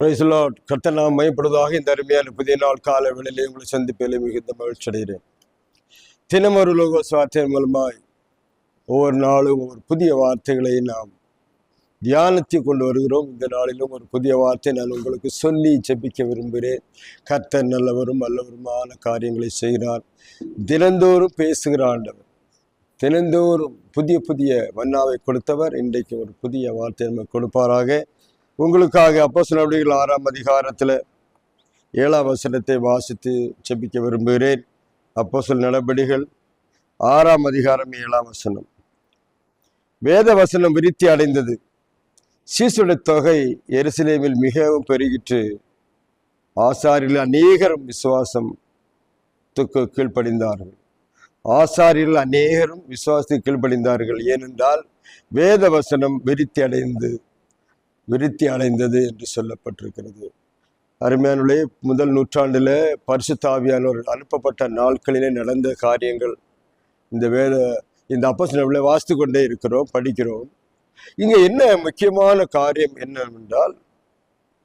பிரைஸ்லாட் கர்த்தர் நாம் மையப்படுவதாக இந்த அருமையான புதிய நாள் கால வேளையிலே உங்களை சந்திப்பிலே மிகுந்த மகிழ்ச்சி அடைகிறேன். தினம் ஒரு லோக சுவார்த்தையின் மூலமாய் ஒவ்வொரு நாளும் ஒரு புதிய வார்த்தைகளை நாம் தியானத்தை கொண்டு வருகிறோம். இந்த நாளிலும் ஒரு புதிய வார்த்தை நான் உங்களுக்கு சொல்லி ஜெபிக்க விரும்புகிறேன். கர்த்தர் நல்லவரும் நல்லவருமான காரியங்களை செய்கிறார். தினந்தோறும் பேசுகிற ஆண்டவர் தினந்தோறும் புதிய புதிய வண்ணாவை கொடுத்தவர். இன்றைக்கு ஒரு புதிய வார்த்தை நமக்கு கொடுப்பாராக. உங்களுக்காக அப்போ நடவடிக்கைகள் ஆறாம் அதிகாரத்தில் ஏழாம் வசனத்தை வாசித்து செபிக்க விரும்புகிறேன். அப்போ நடபடிகள் ஆறாம் அதிகாரம் ஏழாம் வசனம். வேத வசனம் விருத்தி அடைந்தது. சீசுடைய தொகை எருசலேமில் மிகவும் பெருகிற்று. ஆசாரில் அநேகரும் விசுவாசம் துக்கு கீழ்ப்படிந்தார்கள். ஆசாரியில் அநேகரும் விசுவாசத்துக்கு கீழ்ப்படிந்தார்கள். ஏனென்றால் வேத வசனம் விருத்தி அடைந்து விருத்தி அடைந்தது என்று சொல்லப்பட்டிருக்கிறது. அருமையானுடைய முதல் நூற்றாண்டில் பரிசுத்தாவியானோர் அனுப்பப்பட்ட நாட்களிலே நடந்த காரியங்கள். இந்த வேத இந்த அப்போசனங்களை வாசித்து கொண்டே இருக்கிறோம் படிக்கிறோம். இங்கே என்ன முக்கியமான காரியம் என்னவென்றால்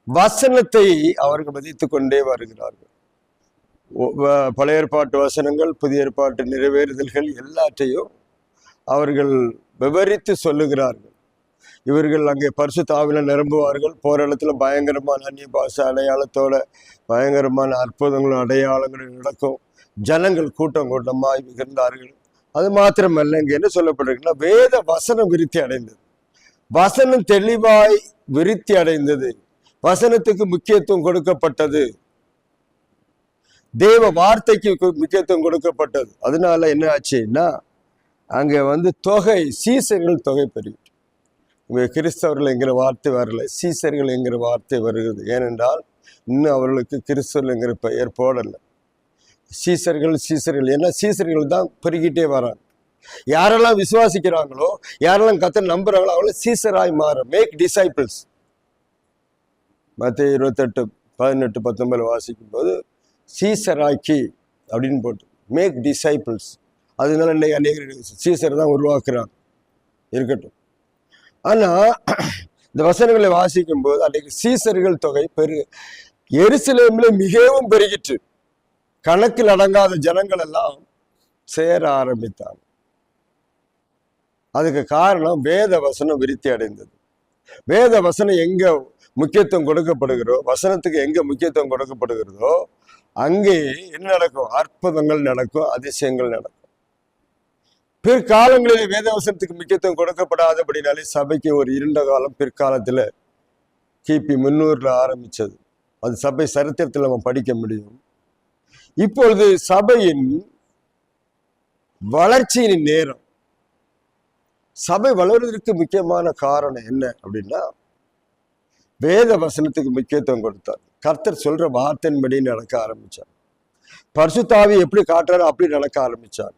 வசனத்தை அவர்கள் மதித்து கொண்டே வருகிறார்கள். பழைய ஏற்பாட்டு வசனங்கள் புதிய ஏற்பாட்டு நிறைவேறுதல்கள் எல்லாற்றையும் அவர்கள் விவரித்து சொல்லுகிறார்கள். இவர்கள் அங்கே பரிசு தாவில நிரம்புவார்கள். போராட்டத்தில் பயங்கரமான அந்நிய பாஷை அடையாளத்தோட பயங்கரமான அற்புதங்களும் அடையாளங்களும் நடக்கும். ஜனங்கள் கூட்டம் கூட்டமாக இருந்தார்கள் அது மாத்திரமல்ல இங்கே என்ன சொல்லப்பட்டிருக்குன்னா வேத வசனம் விருத்தி அடைந்தது. வசனம் தெளிவாய் விருத்தி அடைந்தது. வசனத்துக்கு முக்கியத்துவம் கொடுக்கப்பட்டது. தேவ வார்த்தைக்கு முக்கியத்துவம் கொடுக்கப்பட்டது. அதனால என்ன ஆச்சுன்னா அங்க வந்து தொகை சீசர்கள் தொகை பெருகிட்டு இங்கே கிறிஸ்தவர்கள் என்கிற வார்த்தை வரல சீசர்கள் என்கிற வார்த்தை வருகிறது. ஏனென்றால் இன்னும் அவர்களுக்கு கிறிஸ்தவர்கள் என்கிற பெயர் போடலை. சீசர்கள் சீசர்கள். ஏன்னா சீசர்கள் தான் பெருகிட்டே வராங்க. யாரெல்லாம் விசுவாசிக்கிறாங்களோ யாரெல்லாம் கத்தை நம்புகிறாங்களோ அவங்கள சீசராய் மாற மேக் டிசைபிள்ஸ் மற்ற இருபத்தெட்டு பதினெட்டு பத்தொன்பதுல வாசிக்கும் போது சீசராக்கி அப்படின்னு போட்டு மேக் டிசைபிள்ஸ் அதனால இன்னைக்கு அநேகர் சீசர் தான் உருவாக்குறாங்க. இருக்கட்டும். ஆனா இந்த வசனங்களை வாசிக்கும் போது அன்றைக்கு சீசர்கள் தொகை பெரு எருசலேமில் மிகவும் பெருகிற்று. கணக்கில் அடங்காத ஜனங்கள் எல்லாம் சேர ஆரம்பித்தாங்க. அதுக்கு காரணம் வேத வசனம் விருத்தி அடைந்தது. வேத வசனம் எங்க முக்கியத்துவம் கொடுக்கப்படுகிறோ வசனத்துக்கு எங்க முக்கியத்துவம் கொடுக்கப்படுகிறதோ அங்கே என்ன நடக்கும்? அற்புதங்கள் நடக்கும் அதிசயங்கள் நடக்கும். பிற்காலங்களில் வேதவசனத்துக்கு முக்கியத்துவம் கொடுக்கப்படாதபடினாலே சபைக்கு ஒரு இருண்ட காலம் பிற்காலத்துல கிபி முன்னூறில் ஆரம்பிச்சது. அது சபை சரித்திரத்தில் நம்ம படிக்க முடியும். இப்பொழுது சபையின் வளர்ச்சியின் நேரம். சபை வளர்வதற்கு முக்கியமான காரணம் என்ன அப்படின்னா வேத வசனத்துக்கு முக்கியத்துவம் கொடுத்தார். கர்த்தர் சொல்ற வார்த்தையின்படி நடக்க ஆரம்பிச்சார். பரிசுத்தாவி எப்படி காட்டுறாரோ அப்படி நடக்க ஆரம்பிச்சார்.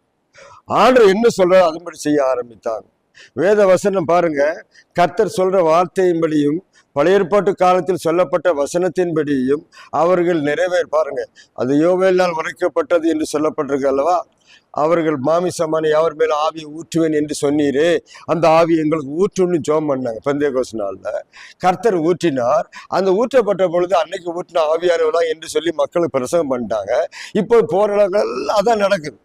ஆண்டவர் என்ன சொல்றாரோ அதுபடி செய்ய ஆரம்பித்தாங்க வேத வசனம் பாருங்க. கர்த்தர் சொல்ற வார்த்தையின்படியும் பழைய ஏற்பாட்டு காலத்தில் சொல்லப்பட்ட வசனத்தின்படியும் அவர்கள் நிறைவேற பாருங்க. அது யோவேலால் உரைக்கப்பட்டது என்று சொல்லப்பட்டிருக்கு அல்லவா? அவர்கள் மாமிசமான யார் மேல ஆவியை ஊற்றுவேன் என்று சொன்னீரே. அந்த ஆவி எங்களுக்கு ஊற்றுன்னு ஜோம் பண்ணாங்க பந்தேகோஸ் நாள்ல. கர்த்தர் ஊற்றினார். அந்த ஊற்றப்பட்ட பொழுது அன்னைக்கு ஊற்றின ஆவியானவளா என்று சொல்லி மக்களுக்கு பிரசவம் பண்ணிட்டாங்க. இப்போ போற அதான் நடக்குது.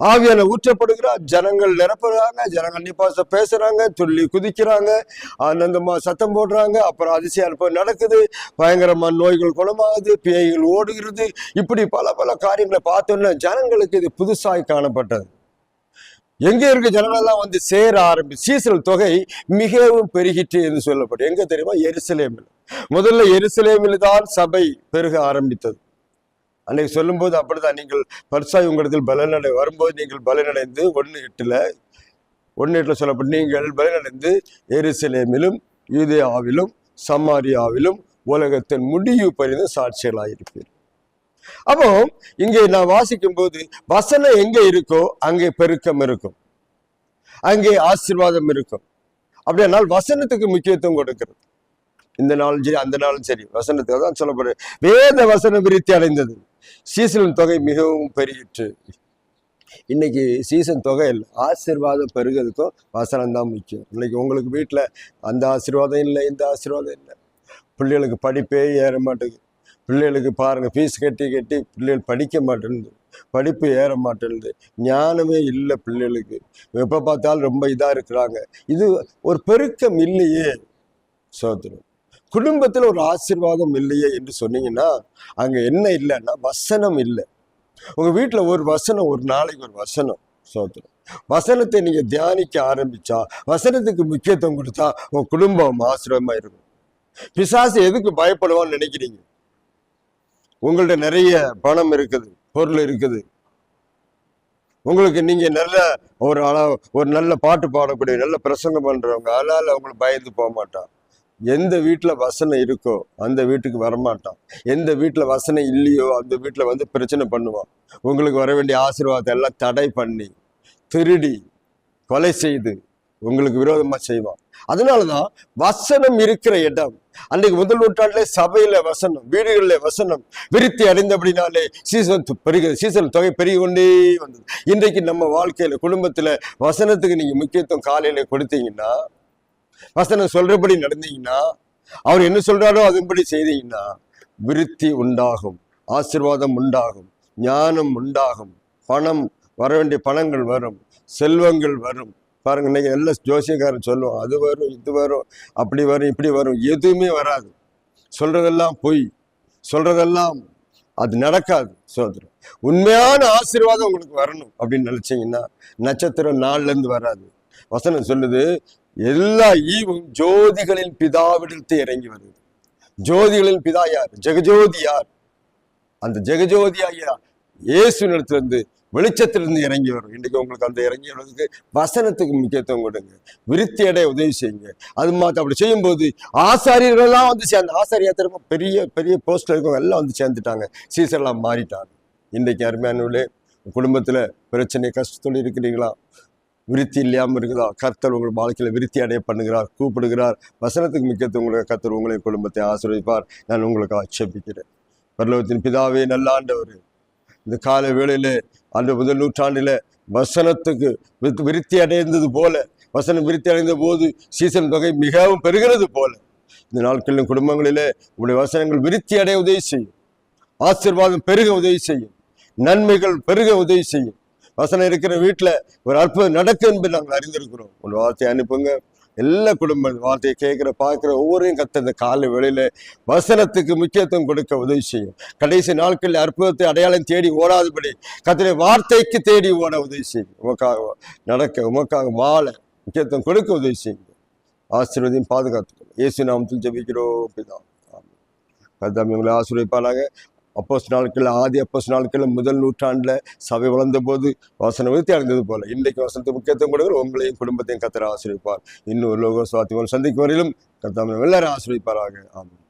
ஆவியால ஊற்றப்படுகிறார். ஜனங்கள் நிரப்புறாங்க ஜனங்கள் நிப்பாச பேசுறாங்க துள்ளி குதிக்கிறாங்க ஆனந்தமா சத்தம் போடுறாங்க அப்புறம் அதிசய அற்புதம் நடக்குது. பயங்கரமா நோய்கள் குணமாகுது பேய்கள் ஓடுகிறது. இப்படி பல பல காரியங்களை பார்த்தோன்னா ஜனங்களுக்கு இது புதுசாய் காணப்பட்டது. எங்க இருக்க ஜனங்களெல்லாம் வந்து சேர ஆரம்பி சீசல் தொகை மிகவும் பெருகிட்டு என்று சொல்லப்படும் எங்க தெரியுமா? எருசலேமில். முதல்ல எருசலேமில் தான் சபை பெருக ஆரம்பித்தது. அன்னைக்கு சொல்லும்போது அப்படிதான். நீங்கள் பரிசாய் உங்களிடத்தில் பலனடை வரும்போது நீங்கள் பலனடைந்து ஒன்று எட்டில் ஒன்று எட்டில் சொல்லப்பட்டு நீங்கள் பலனடைந்து எருசலேமிலும் யூதேயாவிலும் சமாரியாவிலும் உலகத்தின் முடிவு பறிந்து சாட்சிகளாயிருப்பீர். அப்போ இங்கே நான் வாசிக்கும் போது வசனம் எங்கே இருக்கோ அங்கே பெருக்கம் இருக்கும். அங்கே ஆசீர்வாதம் இருக்கும். அப்படியானால் வசனத்துக்கு முக்கியத்துவம் கொடுக்கிறது. இந்த நாளும் சரி அந்த நாளும் சரி வசனத்துக்கு தான் சொல்லப்படுது. வேத வசனம் விருத்தி அடைந்தது. சீசனின் தொகை மிகவும் பெருகிற்று இன்னைக்கு சீசன் தொகை ஆசீர்வாதம் பெருகிறதுக்கும் வசனம் தான் முக்கியம். இன்னைக்கு உங்களுக்கு வீட்டில் அந்த ஆசீர்வாதம் இல்லை இந்த ஆசீர்வாதம் இல்லை. பிள்ளைகளுக்கு படிப்பே ஏற மாட்டேங்குது. பிள்ளைகளுக்கு பாருங்க ஃபீஸ் கட்டி கட்டி பிள்ளைகள் படிக்க மாட்டேங்குது. படிப்பு ஏற மாட்டேங்குது. ஞானமே இல்லை பிள்ளைகளுக்கு. எப்போ பார்த்தாலும் ரொம்ப இதாக இருக்கிறாங்க. இது ஒரு பெருக்கம் இல்லையே சோதரம் குடும்பத்தில் ஒரு ஆசீர்வாதம் இல்லையே என்று சொன்னீங்கன்னா அங்கே என்ன இல்லைன்னா வசனம் இல்லை. உங்கள் வீட்டில் ஒரு வசனம் ஒரு நாளைக்கு ஒரு வசனம் சோதரம் வசனத்தை நீங்கள் தியானிக்க ஆரம்பித்தா வசனத்துக்கு முக்கியத்துவம் கொடுத்தா உங்கள் குடும்பம் ஆசிரியமாக இருக்கும். பிசாசு எதுக்கு பயப்படுவான்னு நினைக்கிறீங்க? உங்கள்ட்ட நிறைய பணம் இருக்குது பொருள் இருக்குது. உங்களுக்கு நீங்கள் நல்ல ஒரு அளவு ஒரு நல்ல பாட்டு பாடக்கூடிய நல்ல பிரசங்கம் பண்ணுறவங்க அதனால் அவங்களுக்கு பயந்து போக மாட்டான் எந்த வீட்டுல வசனம் இருக்கோ அந்த வீட்டுக்கு வரமாட்டான். எந்த வீட்டுல வசனம் இல்லையோ அந்த வீட்டுல வந்து பிரச்சனை பண்ணுவான். உங்களுக்கு வர வேண்டிய ஆசீர்வாதத்தை எல்லாம் தடை பண்ணி திருடி கொலை செய்து உங்களுக்கு விரோதமா செய்வான். அதனாலதான் வசனம் இருக்கிற இடம் அன்னைக்கு முதல் நூற்றாண்டுல சபையில வசனம் வீடுகளில் வசனம் விருத்தி அடைந்தபடினாலே சீசன் து- பெருக சீசன் தொகை பெருகி கொண்டே வந்தது. இன்றைக்கு நம்ம வாழ்க்கையில குடும்பத்துல வசனத்துக்கு நீங்க முக்கியத்துவம் காலையில கொடுத்தீங்கன்னா வசனம் சொல்றபடி நடந்தீங்கன்னா அவர் என்ன சொல்றாரோ அதன்படி செய்தீங்கன்னா விருத்தி உண்டாகும் ஆசீர்வாதம் உண்டாகும் ஞானம் உண்டாகும் பணம் வர வேண்டிய பணங்கள் வரும் செல்வங்கள் வரும். பாருங்க இன்னைக்கு எல்லா ஜோசியக்காரன் சொல்லுவோம் அது வரும் இது வரும் அப்படி வரும் இப்படி வரும். எதுவுமே வராது. சொல்றதெல்லாம் பொய். சொல்றதெல்லாம் அது நடக்காது சோதரம் உண்மையான ஆசீர்வாதம் உங்களுக்கு வரணும் அப்படின்னு நினைச்சீங்கன்னா நட்சத்திரம் நாள்ல இருந்து வராது. வசனம் சொல்லுது எல்லா ஈவும் ஜோதிகளின் பிதாவிடத்து இறங்கி வருது. ஜோதிகளின் பிதா யார்? ஜெகஜோதி யார்? அந்த ஜெகஜோதி ஐயா இயேசுனிடத்திலிருந்து வெளிச்சத்திலிருந்து இறங்கி வரும். இன்னைக்கு உங்களுக்கு அந்த இறங்கி வர்றதுக்கு வசனத்துக்கு முக்கியத்துவம் கொடுங்க. விருத்தி அடைய உதவி செய்யுங்க. அது மாதிரி அப்படி செய்யும்போது ஆசாரியர்கள்லாம் வந்து சேர்ந்து ஆசாரியா திரும்ப பெரிய பெரிய போஸ்ட்ல இருக்கவங்க எல்லாம் வந்து சேர்ந்துட்டாங்க. சீசர்லாம் மாறிட்டாங்க. இன்றைக்கு அருமையானவர்களே குடும்பத்துல பிரச்சனை கஷ்டத்தோடு இருக்கிறீங்களா? விருத்தி இல்லாமல் இருக்குதா கர்த்தர் உங்கள் வாழ்க்கையில் விருத்தி அடைய பண்ணுகிறார் கூப்பிடுகிறார். வசனத்துக்கு முக்கியத்துவம் உங்களுக்கு கர்த்தர் உங்களை குடும்பத்தை ஆசிரியப்பார் நான் உங்களுக்கு ஆட்சேபிக்கிறேன் பரலோகத்தின் பிதாவே நல்ல ஆண்டவர் இந்த கால வேளையில் அந்த முதல் நூற்றாண்டில் வசனத்துக்கு விருத்தி அடைந்தது போல வசனம் விருத்தி அடைந்த போது சீசன் தொகை மிகவும் பெருகிறது போல இந்த நாட்களிலும் குடும்பங்களிலே உங்களுடைய வசனங்கள் விருத்தி அடைய உதவி செய்யும். ஆசீர்வாதம் பெருக உதவி செய்யும். நன்மைகள் பெருக உதவி செய்யும். வசனம் இருக்கிற வீட்டில் ஒரு அற்புதம் நடக்கும் என்பது நாங்கள் அறிந்திருக்கிறோம். ஒரு வார்த்தையை அனுப்புங்க. எல்லா குடும்பம் வார்த்தையை கேட்குற பார்க்குற ஒவ்வொருவரையும் கத்த இந்த காலை வெளியில் வசனத்துக்கு முக்கியத்துவம் கொடுக்க உதவி செய்யும். கடைசி நாட்களில் அற்புதத்தை அடையாளம் தேடி ஓடாதபடி கத்திர வார்த்தைக்கு தேடி ஓட உதவி செய்யும். உமக்காக நடக்க உமக்காக வாழ முக்கியத்துவம் கொடுக்க உதவி செய்யுங்க ஆசீர்வதியும் பாதுகாத்துக்கணும் இயேசு நாமத்தில் ஜபிக்கிறோம் அப்படிதான் கதாமி உங்களை ஆசீர்வதிப்பானாங்க அப்போஸ் நாட்கள் ஆதி அப்போஸ் நாட்கள் முதல் நூற்றாண்டில் சபை வளர்ந்த போது வசன விருத்தி அடைந்தது போல இன்றைக்கு வசனத்துக்கு முக்கியத்துவம் கொடுங்கள் உங்களையும் குடும்பத்தையும் கத்தர ஆசிரியப்பார் இன்னும் லோகோ சுவாத்தி சந்திக்கும் வரையிலும் கத்தாமல் எல்லாரும் ஆசிரியப்பாராக ஆமாம்